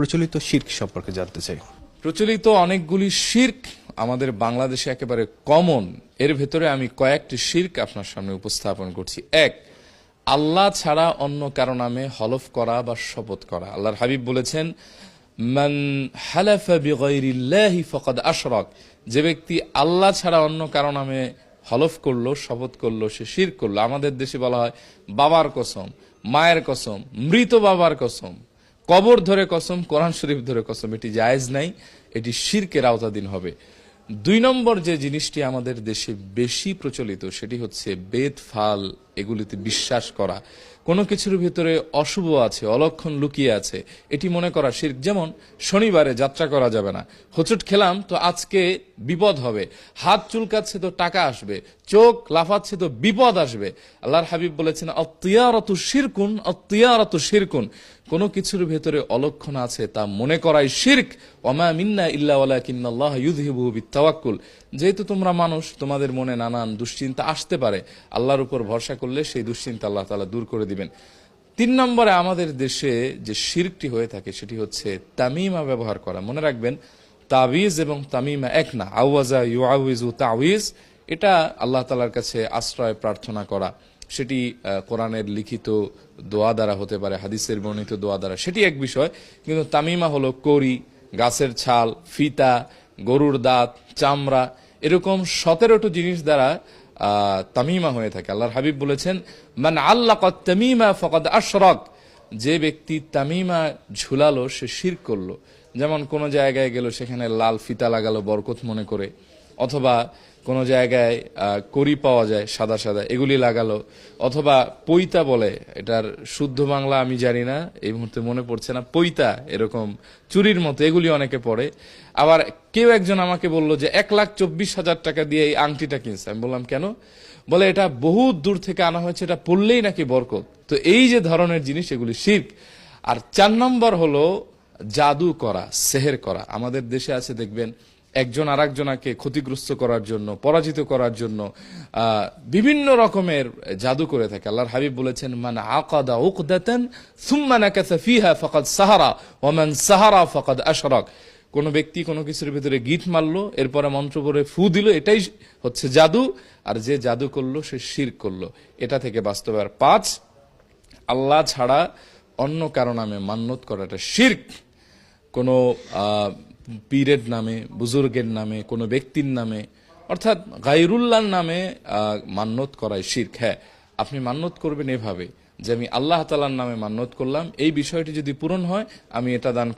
প্রচলিত শির্ক সম্পর্কে জানতে চাই। প্রচলিত অনেকগুলি শির্ক আমাদের বাংলাদেশে একেবারে কমন। এর ভেতরে আমি কয়েকটি শির্ক আপনার সামনে উপস্থাপন করছি। এক, আল্লাহ ছাড়া অন্য কারও নামে হলফ করা বা শপথ করা। আল্লাহর হাবিব বলেছেন যে ব্যক্তি আল্লাহ ছাড়া অন্য কারও নামে হলফ করল, শপথ করল, সে শির করল। আমাদের দেশে বলা হয়, বাবার কসম, মায়ের কসম, মৃত বাবার কসম। কবর ধরে কসম, কোরআন শরীফ ধরে কসম, এটি জায়েজ নাই, এটি শিরকের আওতাধীন হবে। দুই নম্বর যে জিনিসটি আমাদের দেশে বেশি প্রচলিত, সেটি হচ্ছে বেদ ফাল এগুলিতে বিশ্বাস করা। কোনো কিছুর ভিতরে অশুভ আছে, অলক্ষণ লুকিয়ে আছে, এটি মনে করা শির্ক। যেমন, শনিবারে যাত্রা করা যাবে না। হোঁচট খেলাম তো আজকে বিপদ হবে। হাত চুলকাচ্ছে তো টাকা আসবে। চোখ লাফাচ্ছে তো বিপদ আসবে। আল্লাহর হাবিব বলেছেন অতিয়ারত শিরকুন অতিয়ারত শিরকুন। কোনো কিছুর ভেতরে অলক্ষণ আছে তা মনে করাই শির্ক। ওমা মিন্না ইল্লা ওয়ালাকিন্নাল্লাহ ইউযহিবু বিত্তাওয়াক্কুল। যেহেতু তোমরা মানুষ, তোমাদের মনে নানান দুশ্চিন্তা আসতে পারে। আল্লাহর উপর ভরসা করলে সেই দুশ্চিন্তা আল্লাহ তালা দূর করে দিবেন। তিন নম্বরে আমাদের দেশে যে শিরকটি হয়ে থাকে সেটি হচ্ছে তামিমা ব্যবহার করা। মনে রাখবেন, তাবিজ এবং তামিমা এক না। আউয়াজা ইউআউইজু তাউইজ এটা আল্লাহ তালার কাছে আশ্রয় প্রার্থনা করা। সেটি কোরআনের লিখিত দোয়া দ্বারা হতে পারে, হাদিসের বর্ণিত দোয়া দ্বারা। সেটি এক বিষয়, কিন্তু তামিমা হলো করি গাছের ছাল, ফিতা, গরুর দাঁত, চামড়া, এরকম সতেরোটি জিনিস দ্বারা তামিমা হয়ে থাকে। আল্লাহর হাবিব বলেছেন, মান আল্লাহ তামিমা ফকাদ আশরক। যে ব্যক্তি তামিমা ঝুলালো, সে শির করল। যেমন কোনো জায়গায় গেল, সেখানে লাল ফিতা লাগালো, বরকত মনে করে। অথবা কোন জায়গায় করি পাওয়া যায় সাদা সাদা, এগুলি লাগালো। অথবা পৈতা বলে, এটার শুদ্ধ বাংলা আমি জানি না, এই মুহূর্তে মনে পড়ছে না, পৈতা এরকম, চুরির মতো, এগুলি অনেকে পড়ে। আবার কেউ একজন আমাকে বলল যে, এক লাখ চব্বিশ হাজার টাকা দিয়ে এই আংটিটা কিনছে। আমি বললাম, কেন? বলে, এটা বহু দূর থেকে আনা হয়েছে, এটা পড়লেই নাকি বরকত। তো এই যে ধরনের জিনিস, এগুলি শির্ক। আর চার নম্বর হলো, জাদু করা, সেহের করা। আমাদের দেশে আছে, দেখবেন একজন আর একজনাকে ক্ষতিগ্রস্ত করার জন্য, পরাজিত করার জন্য বিভিন্ন রকমের জাদু করে থাকে। আল্লাহর হাবিব বলেছেন, মান আকাদা উকদাতান সুম্মা নাকাসা ফিহা ফাকাদ সাহারা, ওয়া মান সাহারা ফাকাদ আশরাক। কোন ব্যক্তি কোনো কিছুর ভিতরে গীত মারলো, এরপরে মন্ত্র করে ফু দিল, এটাই হচ্ছে জাদু। আর যে জাদু করল, সে শির করল। এটা থেকে বাস্তবায়ন পাঁচ, আল্লাহ ছাড়া অন্য কারও নামে মান্যত করাটা শির্ক। কোনো পীরের নামে, বুজুর্গের নামে, কোনো ব্যক্তির নামে, অর্থাৎ গাইরুল্লাহর নামে মান্যত করায় শির্ক। হ্যাঁ আপনি মান্যত করবেন এভাবে যে আমি আল্লাহ তালার নামে মান্যত করলাম। এই বিষয়টি যদি পূরণ হয়, আমি এটা দান